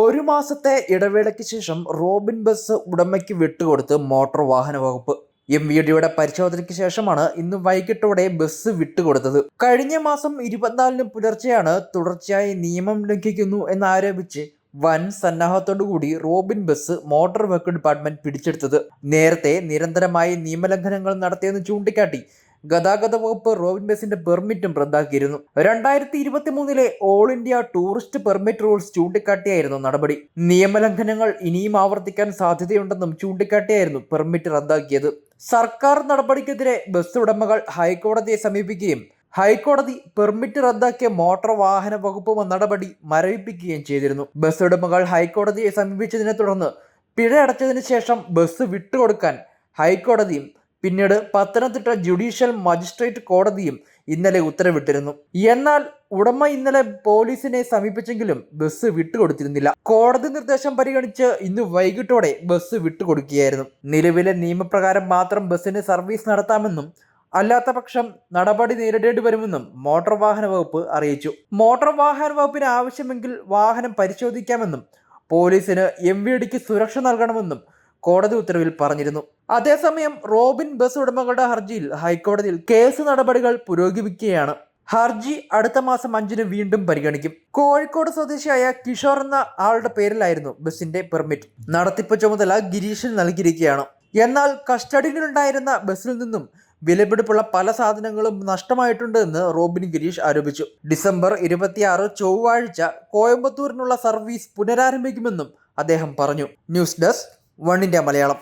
ഒരു മാസത്തെ ഇടവേളയ്ക്ക് ശേഷം റോബിൻ ബസ് ഉടമയ്ക്ക് വിട്ടുകൊടുത്ത് മോട്ടോർ വാഹന വകുപ്പ്. എം വി ഡിയുടെ പരിശോധനയ്ക്ക് ശേഷമാണ് ഇന്ന് വൈകിട്ടോടെ ബസ് വിട്ടുകൊടുത്തത്. കഴിഞ്ഞ മാസം ഇരുപത്തിനാലിന് പുലർച്ചെയാണ് തുടർച്ചയായി നിയമം ലംഘിക്കുന്നു എന്നാരോപിച്ച് വൻ സന്നാഹത്തോടുകൂടി Robin bus motor vehicle department പിടിച്ചെടുത്തത്. നേരത്തെ നിരന്തരമായി നിയമലംഘനങ്ങൾ നടത്തിയെന്ന് ചൂണ്ടിക്കാട്ടി ഗതാഗത വകുപ്പ് റോബിൻ ബസിന്റെ പെർമിറ്റും റദ്ദാക്കിയിരുന്നു. രണ്ടായിരത്തി ഇരുപത്തി മൂന്നിലെ all India tourist permit rules ചൂണ്ടിക്കാട്ടിയായിരുന്നു നടപടി. നിയമലംഘനങ്ങൾ ഇനിയും ആവർത്തിക്കാൻ സാധ്യതയുണ്ടെന്നും ചൂണ്ടിക്കാട്ടിയായിരുന്നു പെർമിറ്റ് റദ്ദാക്കിയത്. സർക്കാർ നടപടിക്കെതിരെ ബസ് ഉടമകൾ ഹൈക്കോടതിയെ സമീപിക്കുകയും ഹൈക്കോടതി പെർമിറ്റ് റദ്ദാക്കിയ മോട്ടോർ വാഹന വകുപ്പ് നടപടി മരവിപ്പിക്കുകയും ചെയ്തിരുന്നു. ബസ് ഉടമകൾ ഹൈക്കോടതിയെ സമീപിച്ചതിനെ തുടർന്ന് പിഴ അടച്ചതിന് ശേഷം ബസ് വിട്ടുകൊടുക്കാൻ ഹൈക്കോടതിയും പിന്നീട് പത്തനംതിട്ട ജുഡീഷ്യൽ മജിസ്ട്രേറ്റ് കോടതിയും ഇന്നലെ ഉത്തരവിട്ടിരുന്നു. എന്നാൽ ഉടമ ഇന്നലെ പോലീസിനെ സമീപിച്ചെങ്കിലും ബസ് വിട്ടുകൊടുത്തിരുന്നില്ല. കോടതി നിർദ്ദേശം പരിഗണിച്ച് ഇന്ന് വൈകിട്ടോടെ ബസ് വിട്ടുകൊടുക്കുകയായിരുന്നു. നിലവിലെ നിയമപ്രകാരം മാത്രം ബസ്സിന് സർവീസ് നടത്താമെന്നും അല്ലാത്ത പക്ഷം നടപടി നേരിടേണ്ടി വരുമെന്നും മോട്ടോർ വാഹന വകുപ്പ് അറിയിച്ചു. മോട്ടോർ വാഹന വകുപ്പിന് ആവശ്യമെങ്കിൽ വാഹനം പരിശോധിക്കാമെന്നും പോലീസിന് എം വി ഡിക്ക് സുരക്ഷ നൽകണമെന്നും കോടതി ഉത്തരവിൽ പറഞ്ഞിരുന്നു. അതേസമയം റോബിൻ ബസ് ഉടമകളുടെ ഹർജിയിൽ ഹൈക്കോടതിയിൽ കേസ് നടപടികൾ പുരോഗമിക്കുകയാണ്. ഹർജി അടുത്ത മാസം അഞ്ചിന് വീണ്ടും പരിഗണിക്കും. കോഴിക്കോട് സ്വദേശിയായ കിഷോർ എന്ന ആളുടെ പേരിലായിരുന്നു ബസിന്റെ പെർമിറ്റ്. നടത്തിപ്പ് ചുമതല ഗിരീഷിന് നൽകിയിരിക്കുകയാണ്. എന്നാൽ കസ്റ്റഡിയിലുണ്ടായിരുന്ന ബസ്സിൽ നിന്നും വിലപിടിപ്പുള്ള പല സാധനങ്ങളും നഷ്ടമായിട്ടുണ്ട് എന്ന് റോബിൻ ഗിരീഷ് ആരോപിച്ചു. ഡിസംബർ ഇരുപത്തിയാറ് ചൊവ്വാഴ്ച കോയമ്പത്തൂരിനുള്ള സർവീസ് പുനരാരംഭിക്കുമെന്നും അദ്ദേഹം പറഞ്ഞു. News desk India Malayalam.